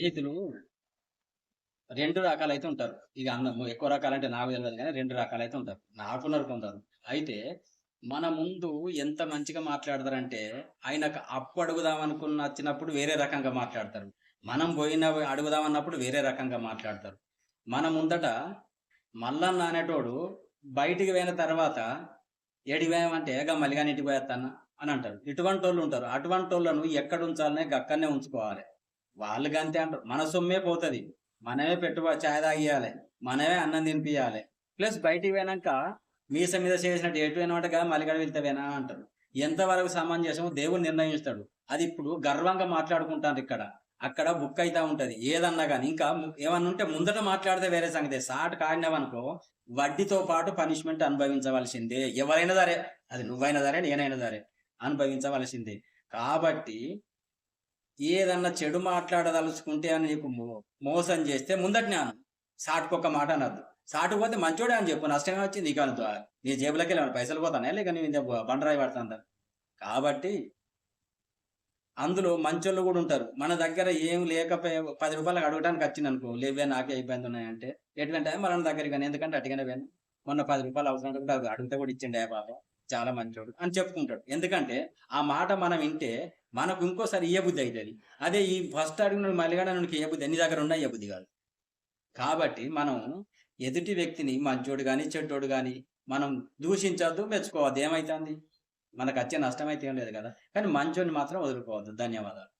స్నేహితులు రెండు రకాలైతే ఉంటారు. ఇక అన్న ఎక్కువ రకాలంటే నాకు తెలియదు కానీ రెండు రకాలైతే ఉంటారు. నాకున్నారు కొందరు. అయితే మన ముందు ఎంత మంచిగా మాట్లాడతారంటే ఆయనకు అప్పు అడుగుదాం అనుకున్న వచ్చినప్పుడు వేరే రకంగా మాట్లాడతారు. మనం పోయిన అడుగుదాం అన్నప్పుడు వేరే రకంగా మాట్లాడతారు. మన ముందట మల్లన్న అనేటోడు బయటికి పోయిన తర్వాత ఏడిపోయామంటే ఏగా మల్లిగాని ఇంటికి పోయేస్తాను అని అంటారు. ఇటువంటి వాళ్ళు ఉంటారు. అటువంటి వాళ్ళను ఎక్కడ ఉంచాలనే అక్కడనే ఉంచుకోవాలి. వాళ్ళకి అంతే అంటారు. మన సొమ్మే పోతుంది. మనమే పెట్టుబడి ఛాయ్ తాగియాలి మనమే అన్నం తినిపించాలి ప్లస్ బయటికి పోయినాక మీస మీద చేసినట్టు ఎటు పోయినట్టుగా మలిగడ వెళ్తావేనా అంటారు. ఎంతవరకు సమంజసమో దేవుడు నిర్ణయిస్తాడు. అది ఇప్పుడు గర్వంగా మాట్లాడుకుంటారు ఇక్కడ. అక్కడ బుక్ అయితే ఉంటది. ఏదన్నా కానీ ఇంకా ఏమన్నా ఉంటే ముందట మాట్లాడితే వేరే సంగతి. సాట్ కాడినవనుకో వడ్డీతో పాటు పనిష్మెంట్ అనుభవించవలసిందే. ఎవరైనా సరే. అది నువ్వైనా సరే నేనైనా సరే అనుభవించవలసిందే. కాబట్టి ఏదన్నా చెడు మాట్లాడదలుచుకుంటే అని నీకు మోసం చేస్తే ముందట జ్ఞానం. సాటుకొక్క మాట అనద్దు. సాటుకు పోతే మంచోడే అని చెప్పు. నష్టంగా వచ్చింది నీకు నీ జేబులకి వెళ్ళి పైసలు పోతానే లేక నీ బండరాయి పడుతుందా? కాబట్టి అందులో మంచోళ్ళు కూడా ఉంటారు. మన దగ్గర ఏం లేకపోయే పది రూపాయలు అడగడానికి వచ్చింది అనుకో లేవే నాకే ఇబ్బంది ఉన్నాయంటే ఎటువంటి మన దగ్గరికి కానీ ఎందుకంటే అటుగానే పోయాను. మొన్న పది రూపాయలు అవసరం కూడా అడిగితే కూడా ఇచ్చిండే బాబా చాలా మంచోడు అని చెప్పుకుంటాడు. ఎందుకంటే ఆ మాట మనం వింటే మనకు ఇంకోసారి ఏ బుద్ధి అవుతుంది అదే? ఈ ఫస్ట్ అడిగిన మల్లిగాడ నుండి ఏ బుద్ధి? ఎన్ని దగ్గర ఉన్నా ఏ బుద్ధి కాదు. కాబట్టి మనం ఎదుటి వ్యక్తిని మంచోడు కానీ చెడ్డోడు కానీ మనం దూషించొద్దు మెచ్చుకోవద్దు. ఏమైతుంది? మనకు వచ్చే నష్టం అయితే ఏం లేదు కదా. కానీ మంచోడిని మాత్రం వదులుకోవద్దు. ధన్యవాదాలు.